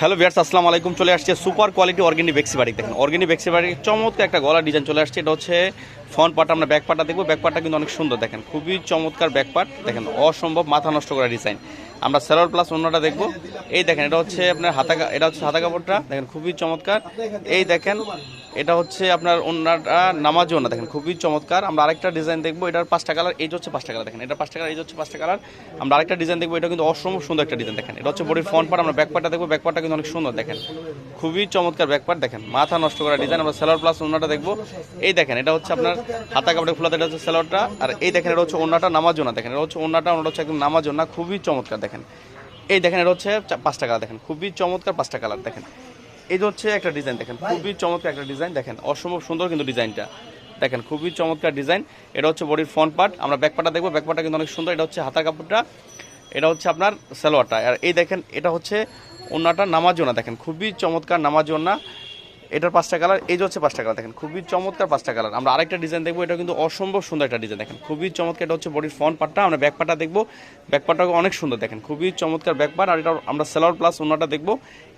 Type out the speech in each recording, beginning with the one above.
Hello বিয়ার্স আসসালামু আলাইকুম। চলে আসছে সুপার কোয়ালিটি অর্গেনিক বেক্সি বাড়ি দেখেন, অর্গেনিক বেক্সি বাড়ি চমৎকার একটা গলা ডিজাইন চলে আসছে। এটা হচ্ছে ফ্রন্ট পার্ট আমরা ব্যাক পার্টটা দেখব। ব্যাক পার্টটা কিন্তু অনেক সুন্দর, দেখেন। খুবই চমৎকার ব্যাক পার্ট। দেখেন, অসম্ভব মাথা নষ্ট করা ডিজাইন। আমরা সেলার প্লাস অন্যটা দেখব। এই দেখেন, এটা হচ্ছে আপনার হাতা এটা হচ্ছে হাতা কাপড়টা। দেখেন, খুবই চমৎকার। এই দেখেন, এটা হচ্ছে আপনার অন্যটা নামাজও না দেখেন, খুবই চমৎকার। আমরা আরেকটা ডিজাইন দেখব, এটার পাঁচটা কালার, এই হচ্ছে পাঁচটা কালার। দেখেন, এটা পাঁচটা কালার, এই হচ্ছে পাঁচটা কালার। আমরা আরেকটা ডিজাইন দেখব, এটা কিন্তু অসম্ভব সুন্দর একটা ডিজাইন। দেখেন, এটা হচ্ছে বডির ফ্রন্ট পার্ট, আমরা ব্যাক পার্টটা দেখব। ব্যাক পার্টটা কিন্তু অনেক সুন্দর, দেখেন। খুবই চমৎকার ব্যাক পার্ট, দেখেন। মাথা নষ্ট করা ডিজাইন, আমরা সেলার প্লাস অন্যটা দেখব। এই দেখেন, এটা হচ্ছে আপনার হাতা কাপড়ে ফুলাতে, এটা হচ্ছে সেলারটা। আর এই দেখেন, এটা হচ্ছে অন্যটা নামাজও না দেখেন, এটা হচ্ছে অন্যটা অন্যটা হচ্ছে একদম নামাজও না খুবই চমৎকার এই দেখেন এটা হচ্ছে পাঁচটা কালার দেখেন। খুবই চমৎকার পাঁচটা কালার দেখেন। এই হচ্ছে একটা ডিজাইন দেখেন। খুবই চমৎকার একটা ডিজাইন দেখেন। অসম্ভব সুন্দর কিন্তু ডিজাইনটা। দেখেন খুবই চমৎকার ডিজাইন। এটা হচ্ছে বডির ফ্রন্ট পার্ট। আমরা ব্যাক পার্টটা দেখব। ব্যাক পার্টটা কিন্তু অনেক সুন্দর। এটা হচ্ছে হাতার কাপড়টা। এটা হচ্ছে আপনার সালোয়ারটা। আর এই দেখেন এটা হচ্ছে ওনাটা নামাজোনা দেখেন। খুবই চমৎকার নামাজোনা এটার পাঁচটা কালার, এই যে হচ্ছে পাঁচটা কালার, দেখেন, খুবই চমৎকার পাঁচটা কালার। আমরা আরেকটা ডিজাইন দেখব, এটা কিন্তু অসম্ভব সুন্দর একটা ডিজাইন দেখেন, খুবই চমৎকার, এটা হচ্ছে বডির ফ্রন্ট পার্টটা আমরা ব্যাক পার্টটা দেখব। ব্যাক পার্টটা অনেক সুন্দর, দেখেন, খুবই চমৎকার ব্যাক পার্ট আর এটা আমরা সেলোয়ার প্লাস ওনাটা দেখব।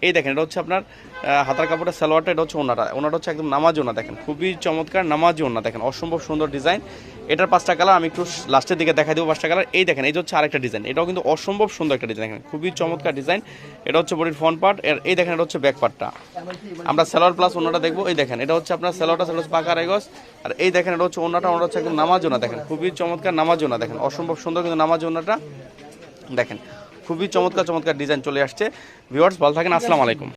এই দেখেন, এটা হচ্ছে আপনার হাতার কাপড়ের সেলোয়ারটা এটা হচ্ছে ওনাটা ওনাটা হচ্ছে একদম নামাজ ওনা দেখেন, খুবই চমৎকার নামাজ ওনা দেখেন, অসম্ভব সুন্দর ডিজাইন এটার পাঁচটা কালার আমি একটু লাস্টের দিকে দেখা দেবো পাঁচটা কালার। এই দেখেন, এই হচ্ছে আরেকটা ডিজাইন। এটাও কিন্তু অসম্ভব সুন্দর একটা ডিজাইন। দেখেন, খুবই চমৎকার ডিজাইন। এটা হচ্ছে বডির ফ্রন্ট পার্ট এর, এই দেখেন, এটা হচ্ছে ব্যাক পার্টটা আমরা সেলোয়ার প্লাস ওনাটা দেখব। এই দেখেন, এটা হচ্ছে আপনার সেলোয়ারটা সেটা হচ্ছে পাকা রেগস। আর এই দেখেন, এটা হচ্ছে ওনাটা ওনাটা হচ্ছে একদম নামাজ ওনা দেখেন, খুবই চমৎকার নামাজ ওনা দেখেন, অসম্ভব সুন্দর কিন্তু নামাজ ওনাটা দেখেন, খুবই চমৎকার চমৎকার ডিজাইন চলে আসছে। ভিউয়ার্স, ভালো থাকেন। আসসালামু আলাইকুম।